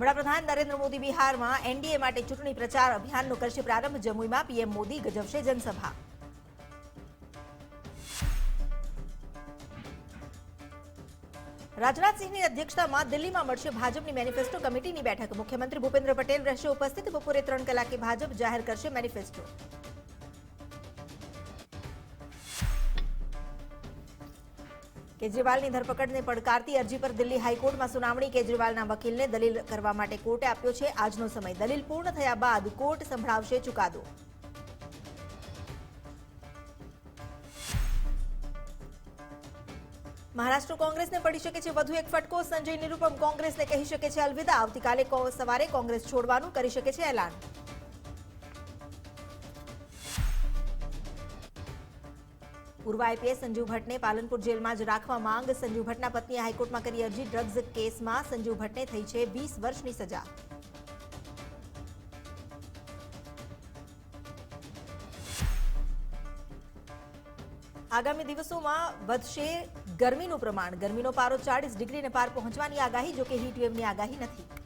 વડાપ્રધાન નરેન્દ્ર મોદી બિહારમાં એનડીએ માટે ચૂંટણી પ્રચાર અભિયાનનો કરશે પ્રારંભ. જમ્મુમાં પીએમ મોદી ગજવશે જનસભા. રાજનાથસિંહની અધ્યક્ષતામાં દિલ્હીમાં મળશે ભાજપની મેનિફેસ્ટો કમિટીની બેઠક. મુખ્યમંત્રી ભૂપેન્દ્ર પટેલ રહેશે ઉપસ્થિત. બપોરે ત્રણ કલાકે ભાજપ જાહેર કરશે મેનિફેસ્ટો. કેજરીવાલની ધરપકડને પડકારતી અરજી પર દિલ્હી હાઈકોર્ટમાં સુનાવણી, કેજરીવાલના વકીલને દલીલ કરવા માટે કોર્ટે આપ્યો છે આજનો સમય. દલીલ પૂર્ણ થયા બાદ કોર્ટ સંભળાવશે ચુકાદો. મહારાષ્ટ્ર કોંગ્રેસને પડી શકે છે વધુ એક ફટકો. સંજય નિરૂપમ કોંગ્રેસને કહી શકે છે અલવિદા. આવતીકાલે સવારે કોંગ્રેસ છોડવાનું કરી શકે છે એલાન. પૂર્વ આઈપીએસ સંજીવ ભટ્ટને પાલનપુર જેલમાં જ રાખવા માંગ. સંજીવ ભટ્ટના પત્નીએ હાઈકોર્ટમાં કરી અરજી. ડ્રગ્સ કેસમાં સંજીવ ભટ્ટને થઈ છે વીસ વર્ષની સજા. આગામી દિવસોમાં વધશે ગરમીનું પ્રમાણ. ગરમીનો પારો ચાળીસ ડિગ્રીને પાર પહોંચવાની આગાહી, જોકે હીટવેવની આગાહી નથી.